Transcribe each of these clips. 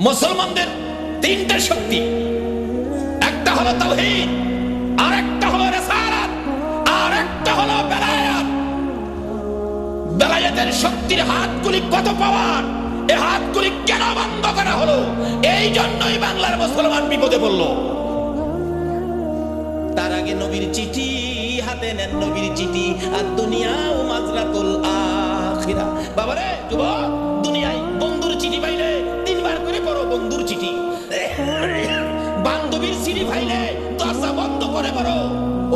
মুসলমানদের তিনটা শক্তি। একটা হলো তাওহীদ আর একটা হলো রিসালাত আর একটা হলো বেলায়াত। বেলায়াতের শক্তির হাতগুলি কত পাওয়ার? এই হাতগুলি কেন বন্ধ করা হলো? এই জন্যই বাংলার মুসলমান বিপদে পড়ল। তার আগে নবীর চিঠি হাতে নেন, নবীর চিঠি, আর দুনিয়া ও মাজরাতুল আখিরা। বাবারে, যুবক!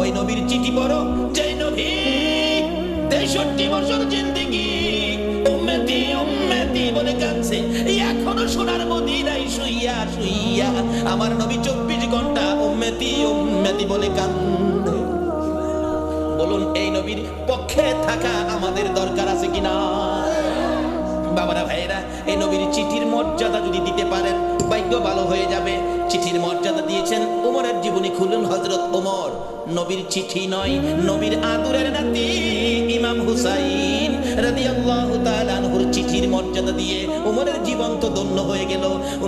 ওই নবীর চিঠি পড়ো, যেই নবী তেষট্টি বছর জিন্দিগি, উম্মতি উম্মতি বলে কাঁদছে। এখনও সোনার মদিনায় শুইয়া শুইয়া আমার নবী চব্বিশ ঘণ্টা উম্মেতি উম্মেতি বলে কান্দে বলুন, এই নবীর পক্ষে থাকা আমাদের দরকার আছে কিনা? বাবারা ভাইয়েরা এই নবীর চিঠির মর্যাদা যদি দিতে পারেন, ভাগ্য ভালো হয়ে যাবে। চিঠির মর্যাদা দিয়েছেন উমরের জীবনী খুলুন হজরত ওমর নবীর চিঠি নয়, নবীর আদুরের নাতি ইমাম হুসাইন। চিঠির মর্যাদা দিয়ে উমরের জীবন তো ধন্য হয়ে গেল।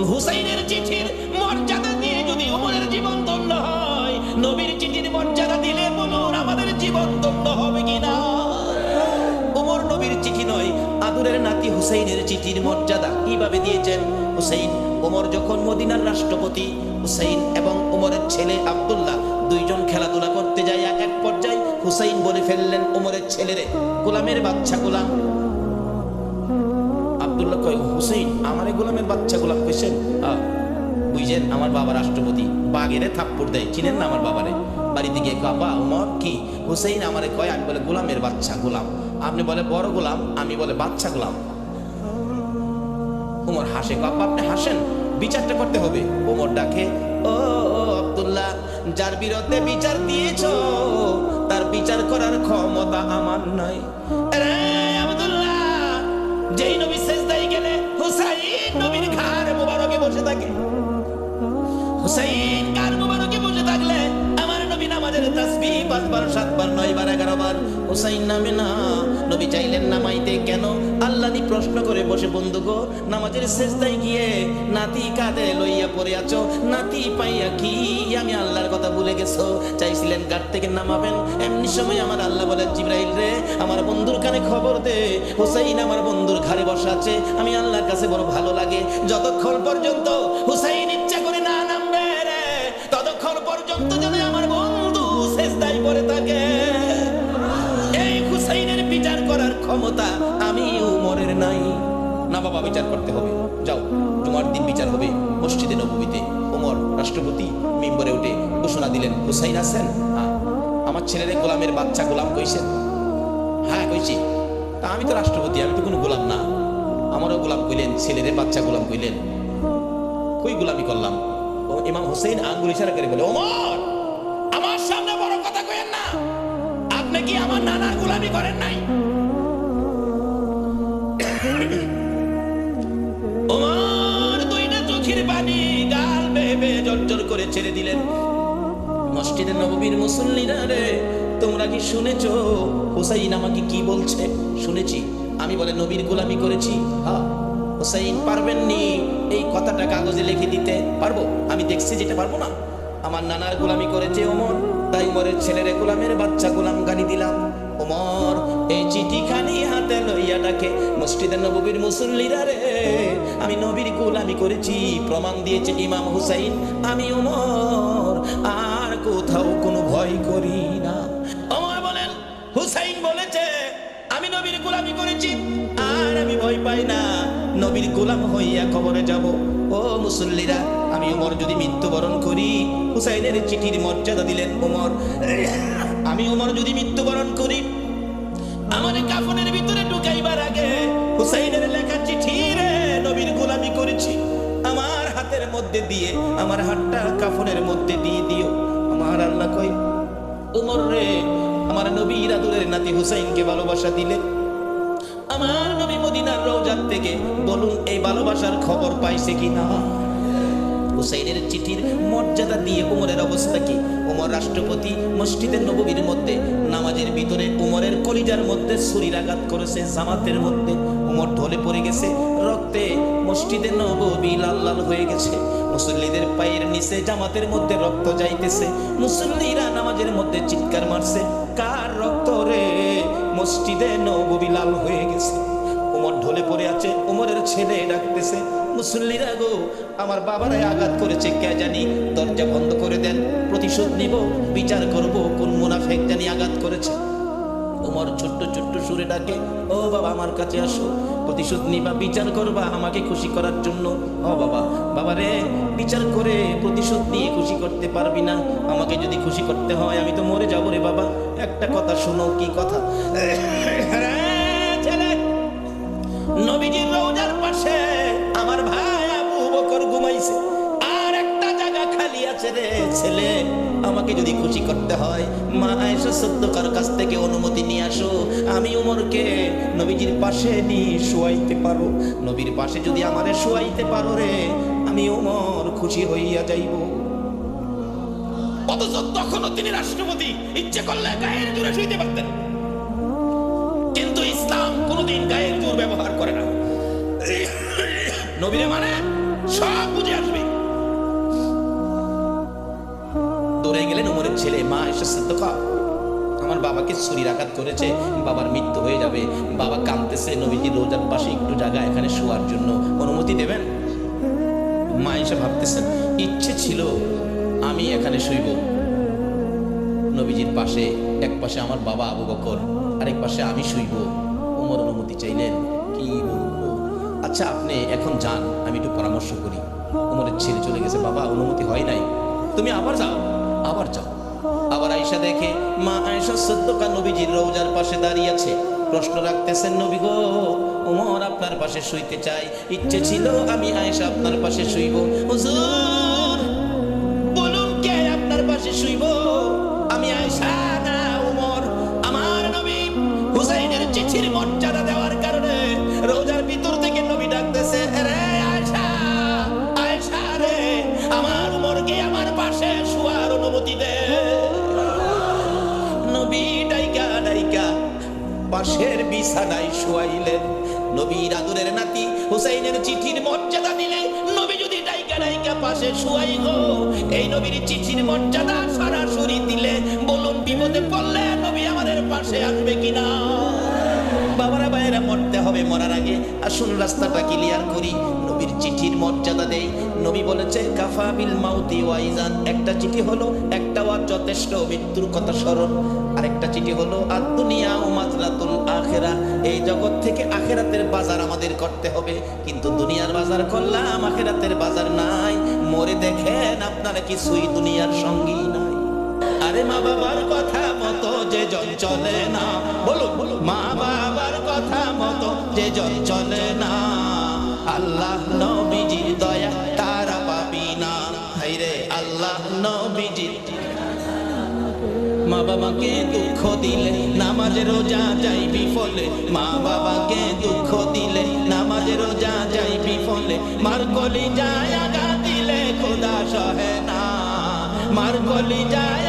হুসাইনের চিঠির মর্যাদা দিয়ে যদি উমরের জীবন ধন্য হয়, নবীর চিঠির হুসাইনের চিঠির মর্যাদা কীভাবে দিয়েছেন? হুসাইন ওমর যখন মদিনার রাষ্ট্রপতি হুসাইন এবং ওমরের ছেলে আব্দুল্লাহ দুইজন খেলাধুলা করতে যায় এক এক পর্যায়ে হুসাইন বলে ফেললেন ওমরের ছেলেরে গোলামের বাচ্চা গোলাম। আব্দুল্লাহ কয় হুসাইন আমারে গোলামের বাচ্চা গোলাম কইছেন? আহ, বুঝছেন আমার বাবা রাষ্ট্রপতি বাগেরে থাপ্পড় দেয় চিনেন না আমার বাবারে? বাড়িতে গিয়ে কাবা উমর কি? হুসেইন আমারে কয় আমি বলে গোলামের বাচ্চা গোলাম। আপনি বলে বড় গোলাম আমি বলে বাচ্চা গোলাম। উমর হাসে। কাপা আপনি হাসেন, বিচারটা করতে হবে। ওমর ডাকে, ও আবদুল্লাহ, যার বিরুদ্ধে বিচার দিয়েছ, তার বিচার করার ক্ষমতা আমার নয়। আব্দুল্লাহ, যেই নবী সেজদায় গেলে হুসাইন নবীর ঘাড় মোবারকে বসে থাকে। হুসাইন ঘাড় পাঁচবার, সাতবার, নয়বার এগারো বার হুসাইন নামে না নবী চাইলেন নামাইতে কেন? আল্লাহ নি প্রশ্ন করে বসে, বন্ধু গো, নামাজের গিয়ে নাতি কাঁধে লইয়া পড়ে আছো। নাতি পাইয়া কি আমি আল্লাহর কথা ভুলে গেছো? চাইছিলেন থেকে নামাবেন। এমনি সময় আমার আল্লাহ বলে জিব্রাইল রে, আমার বন্ধুর কানে খবর দে। হুসাইন আমার বন্ধুর ঘাড়ে বসা আছে। আমি আল্লাহর কাছে বড় ভালো লাগে। যতক্ষণ পর্যন্ত হুসাইন ক্ষমতা আমি উমরের নাই। না বাবা, বিচার করতে হবে। যাও, জুমার দিন বিচার হবে। মসজিদে নবীতে ওমর রাষ্ট্রপতি মেম্বরে উঠে ঘোষণা দিলেন, হুসাইন আছেন? হ্যাঁ। আমার ছেলের গোলামের বাচ্চা গোলাম কইছেন হ্যাঁ কইছি। তা আমি তো রাষ্ট্রপতি, আমি তো কোনো গোলাম না। আমারও গোলাম কইলেন ছেলের বাচ্চা গোলাম কইলেন। কই গোলামি করলাম? ইমাম হুসেইন আঙ্গুল ইশারা করে বলে ওমর আমার সামনে বড় কথা কইেন না। আপনি কি আমার নানার গোলামি করেন নাই? ওমর, দুইটা চোখের পানি গাল বেয়ে জর্জর করে ছেড়ে দিলেন। মসজিদে নববীর মুসল্লিরা রে, তোমরা কি শুনেছো? হুসাইন আমাকে কি বলছে? শুনেছি। আমি বলে, নবীর গোলামি করেছি। হ্যাঁ হুসাইন পারবেন নি এই কথাটা কাগজে লিখে দিতে পারব? আমি দেখছি যেটা পারব না। আমার নানার গোলামি করেছে ওমর, তাই ওমরের ছেলের গোলামের বাচ্চা গোলাম গানি দিলাম। ওমর, এই চিঠিখানি হাতে লইয়া ডাকে মসজিদের নববীর মুসল্লিরা রে, আমি নবীর গোলামি করেছি, প্রমাণ দিয়েছে ইমাম হুসাইন, আমি ওমর, আর কোথাও কোনো ভয় করি না। ওমর বলেন, হুসাইন বলেছে, আমি নবীর গোলামি করেছি, আর আমি ভয় পাই না, নবীর গোলাম হইয়া কবরে যাব। ও মুসল্লিরা, আমি ওমর যদি মৃত্যুবরণ করি, হুসাইনের চিঠির মর্যাদা দিলেন ওমর। আমি ওমর যদি মৃত্যুবরণ করি, আমার কাফনের ভিতরে হুসাইনের লেখা চিঠি রে, নবীর গোলামি করেছি। আমার হাতের মধ্যে দিয়ে, আমার হাতটা কাফনের মধ্যে দিয়ে দিও। আমার আল্লাহ কই, উমর রে, আমার নবীর আদুরের নাতি হুসাইনকে ভালোবাসা দিলে। আমার নবী মদিনার রওজার থেকে বলুন, এই ভালোবাসার খবর পাইছে কি না হুসাইনের চিঠির মর্যাদা দিয়ে উমরের অবস্থা কি? উমর রাষ্ট্রপতি মসজিদের নববীর মধ্যে, নামাজের ভিতরে উমরের কলিজার মধ্যে ছুরির আঘাত করেছে, জামাতের মধ্যে। উমর ঢলে পড়ে গেছে। রক্তে মসজিদে নবী লাল লাল হয়ে গেছে। মুসল্লিদের পায়ের নিচে জামাতের মধ্যে রক্ত যাইতেছে। মুসল্লিরা নামাজের মধ্যে চিৎকার মারছে। কার রক্ত রে? মসজিদে নবী লাল হয়ে গেছে। উমর ঢলে পড়ে আছে উমরের ছেলে ডাকতেছে। মুসল্লিরা গো, আমার বাবারাই আঘাত করেছে, কে জানি? দরজা বন্ধ করে দেন। প্রতিশোধ নিব, বিচার করব, কোন মুনাফেক জানি আঘাত করেছে। উমর ছোট্ট ছোট্ট সুরে ডাকে, ও বাবা, আমার কাছে আসো। প্রতিশোধ নিবা, বিচার করবা আমাকে খুশি করার জন্য। ও বাবা বাবা রে, বিচার করে প্রতিশোধ নিয়ে খুশি করতে পারবি না। আমাকে যদি খুশি করতে হয়, আমি তো মরে যাব রে বাবা। একটা কথা শোনো, কি কথা? নবীজির রওজার পাশে আমার ভাই আবু বকর ঘুমাইছে। আর একটা জায়গা খালি আছে রে, ছেলে। আমাকে যদি খুশি করতে হয়, মা আয়েশা সদ্যকার কাছ থেকে অনুমতি নিয়ে আসো। আমি উমরকে নবীজির পাশে নিয়ে শোয়াইতে পারো। নবীর পাশে যদি আমারে শোয়াইতে পারো রে, আমি উমর খুশি হইয়া যাইব। অথচ তখনও তিনি রাষ্ট্রপতি, ইচ্ছে করলে গায়ের জোরে শুইতে পারতেন। কিন্তু ইসলাম কোনোদিন গায়ের জোর ব্যবহার করে না। নবীরে মানে সব বুঝে আসবে। ছেলে, মা এসে সিদ্ধকা আমার বাবাকে ছুরির আঘাত করেছে, বাবার মৃত্যু হয়ে যাবে। বাবা কাঁদতেছে, নবীজি রোজার পাশে একটু জায়গা এখানে শোয়ার জন্য অনুমতি দেবেন? মা এসে ভাবতেছেন ইচ্ছে ছিল আমি এখানে শুইব। নবীজির পাশে, এক পাশে আমার বাবা আবু বকর, আরেক পাশে আমি শুইব। উমর অনুমতি চাইলেন, কি বলব? আচ্ছা আপনি এখন যান, আমি একটু পরামর্শ করি। উমরের ছেলে চলে গেছে, বাবা, অনুমতি হয় নাই। তুমি আবার যাও আবার যাও। আয়সা দেখে মা আয়সা সদ্যকা নবীজির রৌজার পাশে দাঁড়িয়ে আছে। প্রশ্ন রাখতেছেন, নবী গো ওমর আপনার পাশে শুইতে চাই। ইচ্ছে ছিল আমি আয়সা আপনার পাশে শুইব। হুজুর! পাশের বিছানায় শুয়াইলেন। নবীর আদরের নাতি হুসাইনের চিঠির মর্যাদা দিলে নবী যদি ডাইকা ডাইকা পাশে শুয়াই গো, এই নবীর চিঠির মর্যাদা সরাসরি দিলে বলুন বিপদে পড়লে নবী আমাদের পাশে আসবে কিনা? বাবারা, ভাইয়েরা, মরতে হবে, মরার আগে। আসুন, রাস্তাটা ক্লিয়ার করি। নবীর চিঠির মর্যাদা দেই নবী বলেছে, কাফা বিল মাউতি ওয়াইজান একটা চিঠি হলো, একটা ওয়াজ যথেষ্ট, মৃত্যুর কথা স্মরণ। আরেকটা চিঠি হলো আর দুনিয়া ও মাজরাতুল আখেরা। এই জগৎ থেকে আখেরাতের বাজার আমাদের করতে হবে। কিন্তু দুনিয়ার বাজার করলাম, আখেরাতের বাজার নাই। মরে দেখেন আপনারা কিছুই দুনিয়ার সঙ্গী নাই। আরে মা বাবার কথা মতো যে জন চলে না বলুন বলুন, মা বাবার কথা মতো যে জন চলে না। আল্লাহ নবীজির দয়া, তারা পাবি না। হাইরে আল্লাহ নবীজির মা বাবাকে দুঃখ দিলে নামাজে রোজা যাই বিফলে মা বাবাকে দুঃখ দিলে নামাজে রোজা যাই বিফলে মার কলি যায় আগা দিলে খোদা সহে না। মার কলি যায়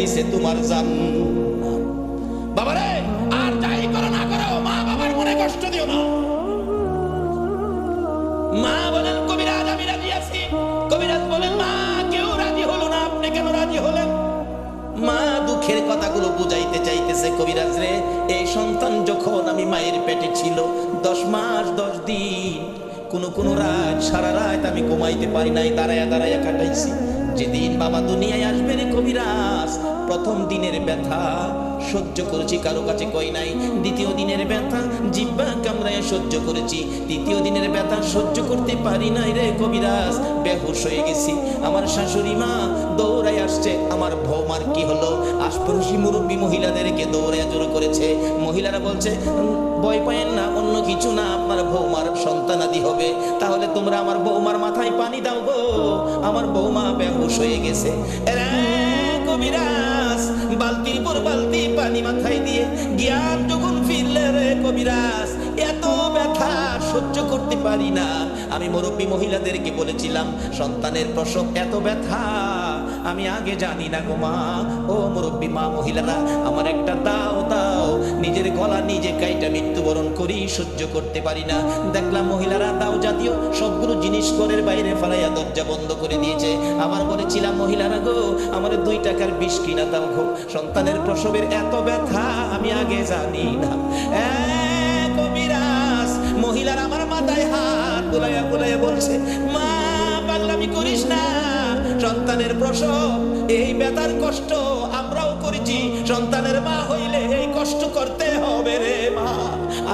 নিচে তোমার জান। বাবারে, আর যাই করো না করো, মা বাবার মনে কষ্ট দিও না। মা বলেন, কবিরাজ, আমি রাজি আছি। কবিরাজ বলেন, মা, কেউ রাজি হলো না, আপনি কেন রাজি হলেন? মা দুঃখের কথাগুলো বুঝাইতে চাইতেছে, কবিরাজ রে, এই সন্তান যখন আমি মায়ের পেটে ছিল, দশ মাস, দশ দিন, কোন কোন রাত, সারা রাত আমি ঘুমাইতে পারি নাই, দাঁড়ায়া দাঁড়ায়া কাটাইছি। যেদিন বাবা দুনিয়ায় আসবে রে কবিরাজ প্রথম দিনের ব্যথা। সহ্য করেছি কারও কাছে কই নাই। দ্বিতীয় দিনের ব্যথা জিব্বা কামড়ায় সহ্য করেছি। তৃতীয় দিনের ব্যথা সহ্য করতে পারি নাই রে কবিরাজ। বেহুশ হয়ে গেছি। আমার শাশুড়ি মা দৌড়াই আসছে। আমার ভৌমার কি হলো? আশপাশি মুরব্বী মহিলাদেরকে দৌড়ে জোর করেছে। মহিলারা বলছে "উম, ভয় পায়েন না অন্য কিছু না আপনার বৌমার সন্তানাদি হবে। তাহলে তোমরা আমার বৌমার মাথায় পানি দাও গো। আমার বৌমা বেহুশ হয়ে গেছে। কবিরাজ, বালতির পর বালতি পানি মাথায় দিয়ে জ্ঞান যখন ফিরলে রে কবিরাজ, এত ব্যথা সহ্য করতে পারি না। আমি মুরব্বী মহিলাদেরকে বলেছিলাম, সন্তানের প্রসব এত ব্যথা, আমি আগে জানি না গো মা। ও মুরব্বী মা মহিলারা, আমার একটা দাও। কাইটা মৃত্যুবরণ করি সহ্য করতে পারি না। দেখলাম মহিলারা, দাও জাতীয় সবগুলো জিনিস ঘরের বাইরে ফেলাইয়া দরজা বন্ধ করে দিয়েছে। আবার বলেছিলাম, মহিলারা গো, আমার দুই টাকার বিষ কিনা দাও গো সন্তানের প্রসবের এত ব্যথা আমি আগে জানি না। কবিরাজ, মহিলার আমার মাথায় হাত বুলাইয়া বুলাইয়া বলছে, মা, পাগলামি করিস না। সন্তানের প্রসব, এই বেতার কষ্ট আমরাও করেছি। সন্তানের মা হইলে হবে মা।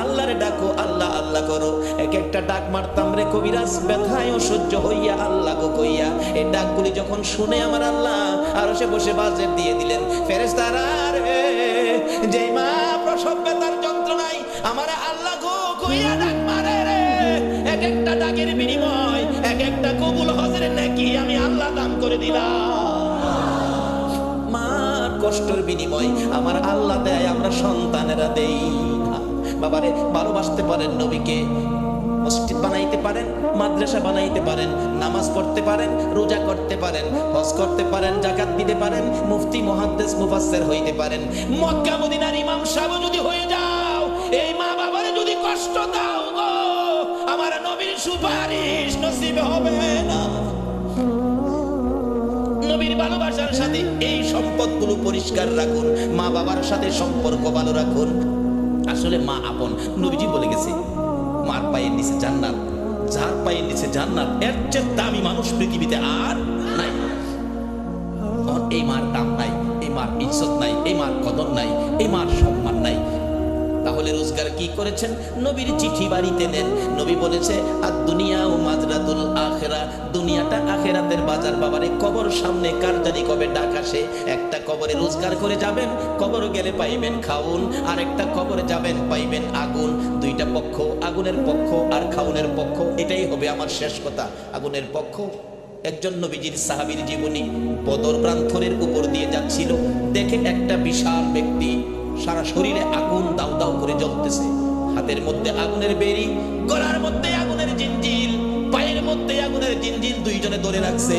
আল্লাহরে ডাকো, আল্লাহ আল্লাহ করো। এক একটা ডাক মারতাম রে কবিরাজ, ব্যথায় সহ্য হইয়া আল্লাহ গো কইয়া। এই ডাকগুলি যখন শুনে আমার আল্লাহ আর সে বসে বাজেট দিয়ে দিলেন ফেরেস্তারা রে যে মা প্রসব ব্যথার যন্ত্রণায় আমার আল্লাহ গো কইয়া ডাক মারে রে। এক একটা ডাকের বিনিময়, এক একটা কবুল হজের নাকি আমি আল্লাহ দান করে দিলাম। কষ্টের বিনিময় আমার আল্লাহ দেয়, আমরা সন্তানেরা দেই বাবারে ভালোবাসতে পারেন নবীকে, মসজিদ বানাইতে পারেন, মাদ্রাসা বানাইতে পারেন, নামাজ পড়তে পারেন, রোজা করতে পারেন, হজ করতে পারেন, জাকাত দিতে পারেন, মুফতি, মুহাদ্দিস, মুফাসসির হইতে পারেন। মক্কা মদিনার ইমাম সাহেব যদি হয়ে যাও, এই মা বাবারে যদি কষ্ট দাও গো, আমার নবীর সুপারিশ নসিব হবে না। ভালোবাসার সাথে এই সম্পদগুলো পরিষ্কার রাখুন। মা বাবার সাথে সম্পর্ক ভালো রাখুন। আসলে মা আপন। নবীজি বলে গেছে, মার পায়ের নিচে জান্নাত, যার পায়ের নিচে জান্নাত, এর চেয়ে দামি মানুষ পৃথিবীতে আর নাই। এই মার দাম নাই, এই মার ইজ্জত নাই, এই মার কদর নাই, এই মার সম্মান নাই। তাহলে রোজগার কি করেছেন? নবীর চিঠি বাড়িতে নেন। নবী বলেছে আর দুনিয়া ও মাজরাতুল আখেরা দুনিয়াটা আখেরাতের বাজার বাবারে কবর সামনে কার জানি কবে ডাক আসে। একটা কবরে রোজগার করে যাবেন, কবর গেলে পাইবেন খাউন। আর একটা কবরে যাবেন, পাইবেন আগুন। দুইটা পক্ষ, আগুনের পক্ষ আর খাউনের পক্ষ। এটাই হবে আমার শেষ কথা। আগুনের পক্ষ, একজন নবীজির সাহাবীর জীবনী। বদর প্রান্তরের উপর দিয়ে যাচ্ছিল। দেখে একটা বিশাল ব্যক্তি সারা শরীরে আগুন দাউ দাউ করে জ্বলতেছে। হাতের মধ্যে আগুনের বেরি, গলার মধ্যে আগুনের জিঞ্জিল পায়ের মধ্যে আগুনের জিঞ্জিল দুইজনে ধরে রাখছে।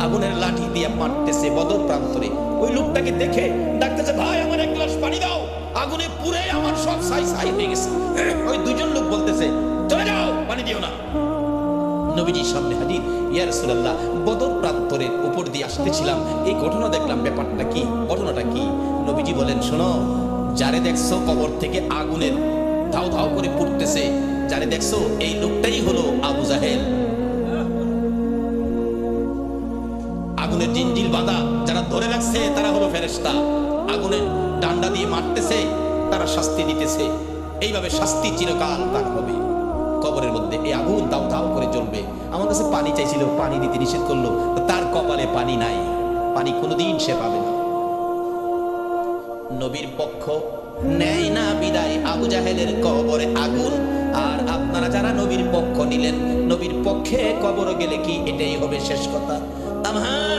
আগুনের লাঠি দিয়ে মারতেছে বদর প্রান্তরে। ওই লোকটাকে দেখে ডাকতেছে, ভাই, আমার এক গ্লাস পানি দাও। আগুনে পুরে আমার সব সাই সাই হয়ে গেছে। ওই দুইজন লোক বলতেছে চলে যাও পানি দিও না। নবীজির সামনে হাজির, ইয়া রাসূলুল্লাহ, বদর প্রান্তরের উপর দিয়ে আসতেছিলাম। এই ঘটনা দেখলাম, ব্যাপারটা কি? ঘটনাটা কি? নবীজি বলেন, শোনো যারে দেখছ কবর থেকে আগুনের ধাও ধাও করে পুড়তেছে, যারে দেখছ এই লোকটাই হলো আবু জাহেল। আগুনের জিঞ্জিল বাঁধা যারা ধরে রাখছে, তারা হলো ফেরেশতা। আগুনের ডান্ডা দিয়ে মারতেছে, তারা শাস্তি দিতেছে। এইভাবে শাস্তি চিরকাল তার হবে। কবরের মধ্যে এই আগুন দাও দাও করে জ্বলবে। আমার কাছে পানি চাইছিল, পানি দিতে নিষেধ করল, তার কপালে পানি নাই। পানি কোনোদিন সে পাবে না। নবীর পক্ষ নেয় না বিদায় আবু জাহেলের কবরে আগুন। আর আপনারা যারা নবীর পক্ষ নিলেন, নবীর পক্ষে কবর গেলে কি এটাই হবে শেষ কথা? আমার